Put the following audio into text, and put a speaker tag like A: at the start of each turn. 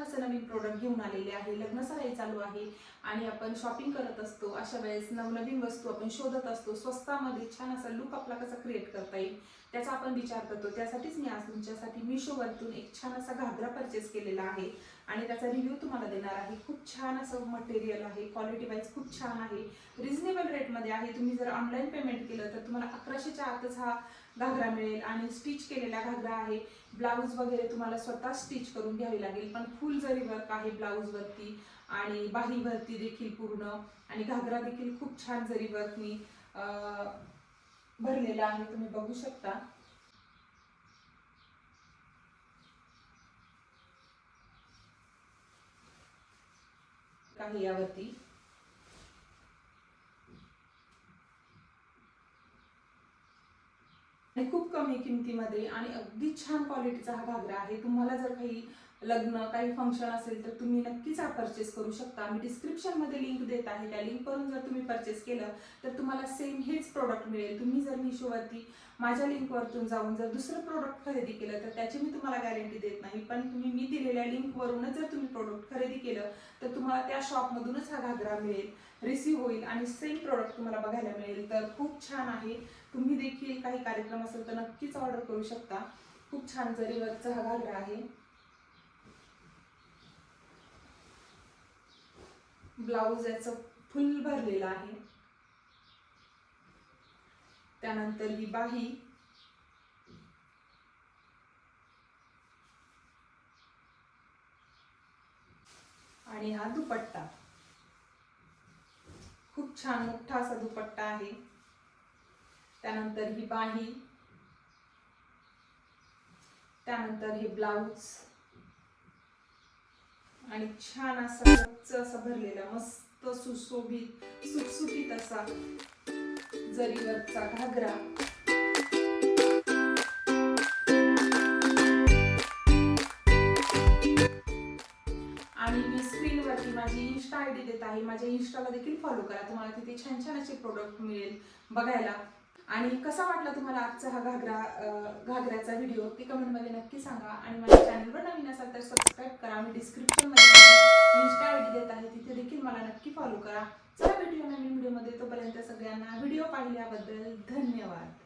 A: छान नवीन प्रोडक्ट घेऊन आलेले आहे लग्न सराई चालू आहे आणि आपण शॉपिंग करत असतो अशा वेळेस नवनवीन वस्तू आपण शोधत असतो स्वस्तामध्ये छान असा लुक आपला कसा क्रिएट करता येईल त्याचा आपण विचार करतो. त्यासाठीच मी आज तुमच्यासाठी मिशोवरतून एक छान असा घागरा परचेस केलेला आहे आणि त्याचा रिव्ह्यू तुम्हाला देणार आहे. खूप छान असं मटेरियल आहे क्वालिटी वाईज खूप छान आहे रिझनेबल रेटमध्ये आहे. तुम्ही जर ऑनलाईन पेमेंट केलं तर तुम्हाला अकराशेच्या आतच हा घागरा मिळेल आणि स्टिच केलेला घागरा आहे. ब्लाऊज वगैरे तुम्हाला स्वतः स्टिच करून घ्यावी लागेल पण फुल जरी वर्क आहे ब्लाऊजवरती आणि बाहीवरती देखील पूर्ण आणि घागरा देखील खूप छान जरी वर्कनी मी भरलेला आहे तुम्ही बघू शकता. काही यावरती. खूप कमी किमतीमध्ये आणि अगदी छान क्वालिटीचा हा घागरा आहे. तुम्हाला जर काही लग्न काही फंक्शन असेल तर तुम्ही नक्कीच हा परचेस करू शकता. मी डिस्क्रिप्शनमध्ये लिंक देत आहे. त्या लिंकवरून जर तुम्ही परचेस केलं तर तुम्हाला सेम हेच प्रोडक्ट मिळेल. तुम्ही जर मिशोवरती माझ्या लिंकवरतून जाऊन जर दुसरं प्रोडक्ट खरेदी केलं तर त्याची मी तुम्हाला गॅरंटी देत नाही. पण तुम्ही मी दिलेल्या लिंकवरूनच जर तुम्ही प्रोडक्ट खरेदी केलं तर तुम्हाला त्या शॉपमधूनच हा घागरा मिळेल. रिसीव होईल आणि सेम प्रोडक्ट तुम्हाला बघायला मिळेल. तर खूप छान आहे. तुम्ही देखील काही कार्यक्रम असेल तर नक्कीच ऑर्डर करू शकता. खूप छान जरीवरचा हा घागरा आहे. ब्लाऊज याचं फुल भरलेलं आहे. त्यानंतर ही बाही आणि हा दुपट्टा. खूप छान मोठा असा दुपट्टा आहे. त्यानंतर ही बाही त्यानंतर हे ब्लाऊज आणि छान असा गच्च असा भरलेला मस्त सुशोभित सुटसुटीत असा जरीवरचा घागरा. आणि मी स्क्रीनवरती माझी इन्स्टा आय डी देत आहे. माझ्या इन्स्टाला देखील फॉलो करा. तुम्हाला तिथे छान छान असे प्रोडक्ट मिळेल बघायला. आणि कसा वाटला तुम्हाला आजचा हा घागरा घागऱ्याचा व्हिडिओ ते कमेंटमध्ये नक्की सांगा. आणि माझ्या चॅनलवर नवीन असाल तर सबस्क्राईब करा. मी डिस्क्रिप्शनमध्ये इन्स्टा आय डी देत आहे. तिथे देखील मला नक्की फॉलो करा. चला भेटूया नवीन व्हिडिओमध्ये तोपर्यंत सगळ्यांना व्हिडिओ पाहिल्याबद्दल धन्यवाद.